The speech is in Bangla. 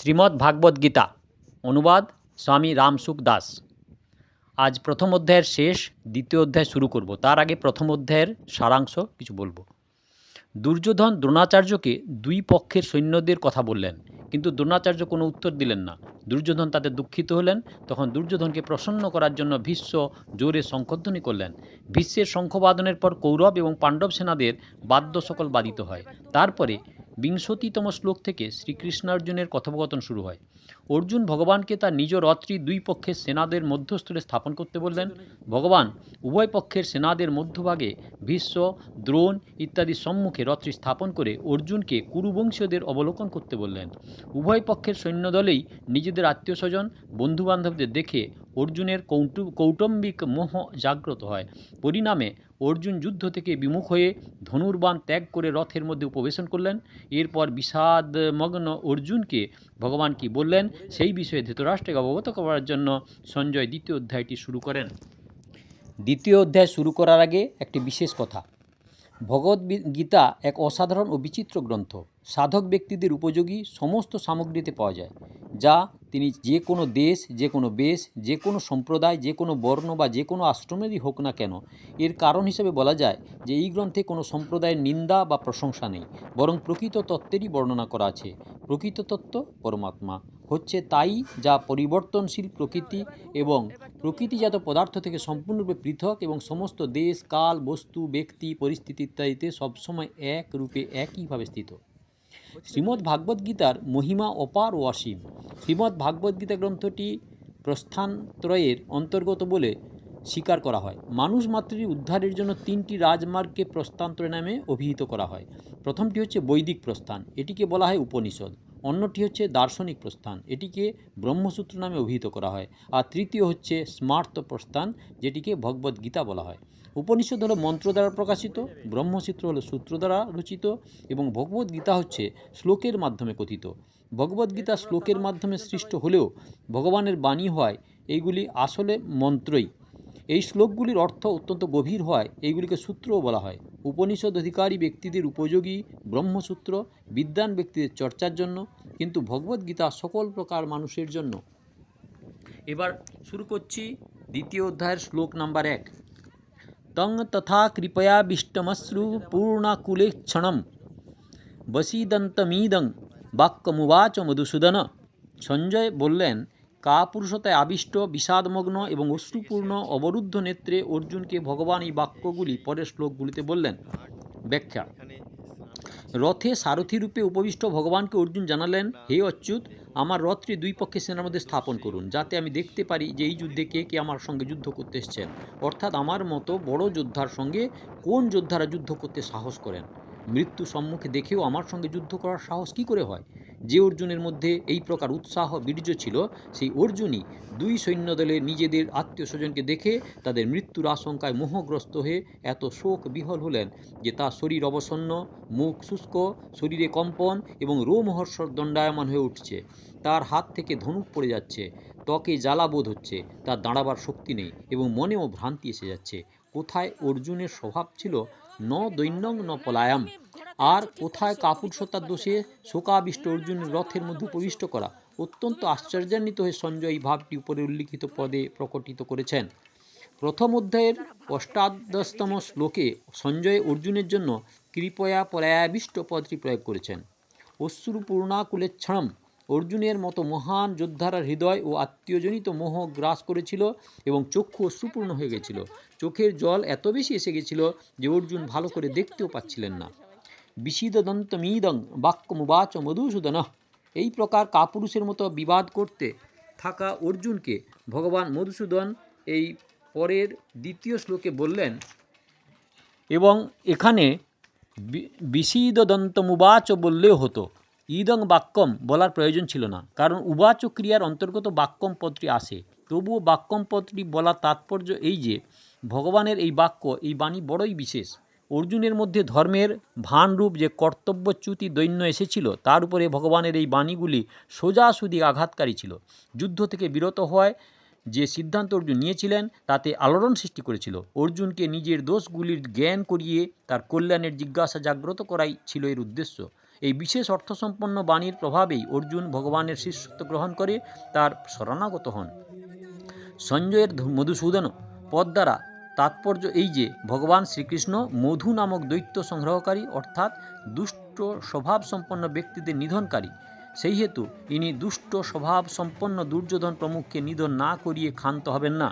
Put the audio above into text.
শ্রীমদ্ ভাগবত গীতা। অনুবাদ, স্বামী রামসুখ দাস। আজ প্রথম অধ্যায়ের শেষ, দ্বিতীয় অধ্যায় শুরু করব। তার আগে প্রথম অধ্যায়ের সারাংশ কিছু বলব। দুর্যোধন দ্রোণাচার্যকে দুই পক্ষের সৈন্যদের কথা বললেন, কিন্তু দ্রোণাচার্য কোনো উত্তর দিলেন না। দুর্যোধন তাতে দুঃখিত হলেন, তখন দুর্যোধনকে প্রসন্ন করার জন্য ভীষ্ম জোরে শঙ্খধ্বনি করলেন। ভীষ্মের শঙ্খবাদনের পর কৌরব এবং পাণ্ডব সেনাদের বাদ্য সকল বাদিত হয়। তারপরে বিংশতিতম শ্লোক থেকে শ্রীকৃষ্ণ অর্জুনের কথোপকথন শুরু হয়। অর্জুন ভগবানকে তার নিজ রথটি দুই পক্ষের সেনাদের মধ্যস্থলে স্থাপন করতে বললেন, ভগবান, উভয় পক্ষের সেনাদের মধ্যভাগে ভীষ্ম, দ্রোণ ইত্যাদি সম্মুখে রথটি স্থাপন করে অর্জুনকে কুরুবংশীয়দের অবলোকন করতে বললেন। উভয় পক্ষের সৈন্যদলেই নিজেদের আত্মীয় স্বজন, বন্ধুবান্ধবদের দেখে অর্জুনের কৌটু, কৌটুম্বিক মোহ জাগ্রত হয়। পরিণামে অর্জুন যুদ্ধ থেকে বিমুখ হয়ে ধনুর্বাণ ত্যাগ করে রথের মধ্যে উপবেশন করলেন। এরপর বিষাদমগ্ন অর্জুনকে ভগবান কি বললেন? সেই বিষয়ে ধৃতরাষ্ট্রকে অবগত করার জন্য সঞ্জয় দ্বিতীয় অধ্যায়টি শুরু করেন। দ্বিতীয় অধ্যায় শুরু করার আগে একটি বিশেষ কথা। ভগবদ গীতা এক অসাধারণ ও বিচিত্র গ্রন্থ। সাধক ব্যক্তিদের উপযোগী সমস্ত সামগ্রীতে পাওয়া যায়। যা তিনি যে কোনো দেশ, যে কোনো বেশ, যে কোনো সম্প্রদায়, যে কোনো বর্ণ বা যে কোনো আশ্রমেরই হোক না কেন, এর কারণ হিসেবে বলা যায় যে এই গ্রন্থে কোনো সম্প্রদায়ের নিন্দা বা প্রশংসা নেই, বরং প্রকৃত তত্ত্বেরই বর্ণনা করা আছে। প্রকৃত তত্ত্ব পরমাত্মা। হচ্ছে তাই যা পরিবর্তনশীল প্রকৃতি এবং প্রকৃতিজাত পদার্থ থেকে সম্পূর্ণরূপে পৃথক এবং সমস্ত দেশ, কাল, বস্তু, ব্যক্তি, পরিস্থিতি ইত্যাদিতে সবসময় এক রূপে একইভাবে স্থিত। শ্রীমদ্ ভাগবত গীতার মহিমা অপার ও অসীম। শ্রীমদ্ ভাগবত গীতা গ্রন্থটি প্রস্থানত্রয়ের অন্তর্গত বলে স্বীকার করা হয়। মানুষ মাত্রের উদ্ধারের জন্য তিনটি রাজমার্গকে প্রস্থানত্রয় নামে অভিহিত করা হয়। প্রথমটি হচ্ছে বৈদিক প্রস্থান, এটিকে বলা হয় উপনিষদ। অন্যটি হচ্ছে দার্শনিক প্রস্থান, এটিকে ব্রহ্মসূত্র নামে অভিহিত করা হয়। আর তৃতীয় হচ্ছে স্মার্ত প্রস্থান, যেটিকে ভগবদ্গীতা বলা হয়। উপনিষদ হলো মন্ত্র দ্বারা প্রকাশিত ব্রহ্মসূত্র হলো সূত্র দ্বারা রচিত এবং ভগবদ গীতা হচ্ছে শ্লোকের মাধ্যমে কথিত। ভগবদ গীতা শ্লোকের মাধ্যমে সৃষ্ট হলেও ভগবানের বাণী হয় এইগুলি আসলে মন্ত্রই। এই শ্লোকগুলির অর্থ অত্যন্ত গভীর হয়, এইগুলিকে সূত্রও বলা হয়। উপনিষদ অধিকারী ব্যক্তিদের উপযোগী, ব্রহ্মসূত্র বিদ্যান ব্যক্তিদের চর্চার জন্য, কিন্তু ভগবদ গীতা সকল প্রকার মানুষের জন্য। এবার শুরু করছি দ্বিতীয় অধ্যায়ের শ্লোক নাম্বার এক। তং তথা কৃপয়াবিষ্টমশ্রু পূর্ণাকুলে ক্ষণম বসিদন্তমিদং বাক্যমুবাচ মধুসূদন সঞ্জয় বললেন, কাপুরুষতায় আবিষ্ট, বিষাদমগ্ন এবং অশ্রুপূর্ণ, অবরুদ্ধ নেত্রে অর্জুনকে ভগবান এই বাক্যগুলি পরের শ্লোকগুলিতে বললেন। ব্যাখ্যা রথে সারথি রূপে উপবিষ্ট ভগবানকে অর্জুন জানালেন, হে অচ্যুত, আমার রথটি দুই পক্ষে সেনার মধ্যে স্থাপন করুন, যাতে আমি দেখতে পারি যে এই যুদ্ধে কে কে আমার সঙ্গে যুদ্ধ করতে এসছেন। অর্থাৎ আমার মতো বড় যোদ্ধার সঙ্গে কোন যোদ্ধারা যুদ্ধ করতে সাহস করেন? মৃত্যু সম্মুখে দেখেও আমার সঙ্গে যুদ্ধ করার সাহস কি করে হয়? যে অর্জুনের মধ্যে এই প্রকার উৎসাহ, বীর্য ছিল, সেই অর্জুনই দুই সৈন্যদলের নিজেদের আত্মীয় স্বজনকে দেখে তাদের মৃত্যুর আশঙ্কায় মোহগ্রস্ত হয়ে এত শোক বিহল হলেন যে তার শরীর অবসন্ন, মুখ শুষ্ক, শরীরে কম্পন এবং রোমহর্ষর দণ্ডায়মান হয়ে উঠছে। তার হাত থেকে ধনুক পড়ে যাচ্ছে, ত্বকে জ্বালাবোধ হচ্ছে, তার দাঁড়াবার শক্তি নেই এবং মনেও ভ্রান্তি এসে যাচ্ছে। কোথায় অর্জুনের স্বভাব ছিল? ন দৈন্যং ন পলায়াম। আর কোথায় কাপুরুষতার দোষে শোকাবিষ্ট অর্জুনের রথের মধ্যে উপবিষ্ট করা। অত্যন্ত আশ্চর্যান্বিত হয়ে সঞ্জয় এই ভাবটি উপরে উল্লিখিত পদে প্রকটিত করেছেন। প্রথম অধ্যায়ের অষ্টাদশতম শ্লোকে সঞ্জয় অর্জুনের জন্য কৃপয়া পরায়াবিষ্ট পদটি প্রয়োগ করেছেন। অশ্রুপূর্ণাকুলেচ্ছম অর্জুনের মতো মহান যোদ্ধারা হৃদয় ও আত্মীয়জনিত মোহ গ্রাস করেছিল এবং চক্ষু অশ্রুপূর্ণ হয়ে গেছিল। চোখের জল এত বেশি এসে গেছিল যে অর্জুন ভালো করে দেখতেও পাচ্ছিলেন না। বিষিদন্তমিদং বাক্যমুবাচ মধুসূদন। এই প্রকার কাপুরুষের মতো বিবাদ করতে থাকা অর্জুনকে ভগবান মধুসূদন এই পরের দ্বিতীয় শ্লোকে বললেন, এবং এখানে বিষিদদন্তমুবাচ বললেও হতো। ইদং বাক্যম বলার প্রয়োজন ছিল না, কারণ উবাচ ক্রিয়ার অন্তর্গত বাক্যম পদটি আসে। তবুও বাক্যম পদটি বলার তাৎপর্য এই যে, ভগবানের এই বাক্য এই বাণী বড়ই বিশেষ। অর্জুনের মধ্যে ধর্মের ভানরূপ যে কর্তব্যচ্যুতি দৈন্য এসেছিল, তার উপরে ভগবানের এই বাণীগুলি সোজাসুদি আঘাতকারী ছিল। যুদ্ধ থেকে বিরত হওয়ায় যে সিদ্ধান্ত অর্জুন নিয়েছিলেন, তাতে আলোড়ন সৃষ্টি করেছিল। অর্জুনকে নিজের দোষগুলির জ্ঞান করিয়ে তার কল্যাণের জিজ্ঞাসা জাগ্রত করাই ছিল এর উদ্দেশ্য। এই বিশেষ অর্থসম্পন্ন বাণীর প্রভাবেই অর্জুন ভগবানের শিষ্যত্ব গ্রহণ করে তার শরণাগত হন। সঞ্জয়ের মধুসূদন পদ দ্বারা তাৎপর্য এই যে, ভগবান শ্রীকৃষ্ণ মধু নামক দৈত্য সংগ্রহকারী অর্থাৎ দুষ্ট স্বভাব সম্পন্ন ব্যক্তিদের নিধনকারী। সেই হেতু ইনি দুষ্ট স্বভাব সম্পন্ন দুর্যোধন প্রমুখকে নিধন না করিয়ে ক্ষান্ত হবেন না।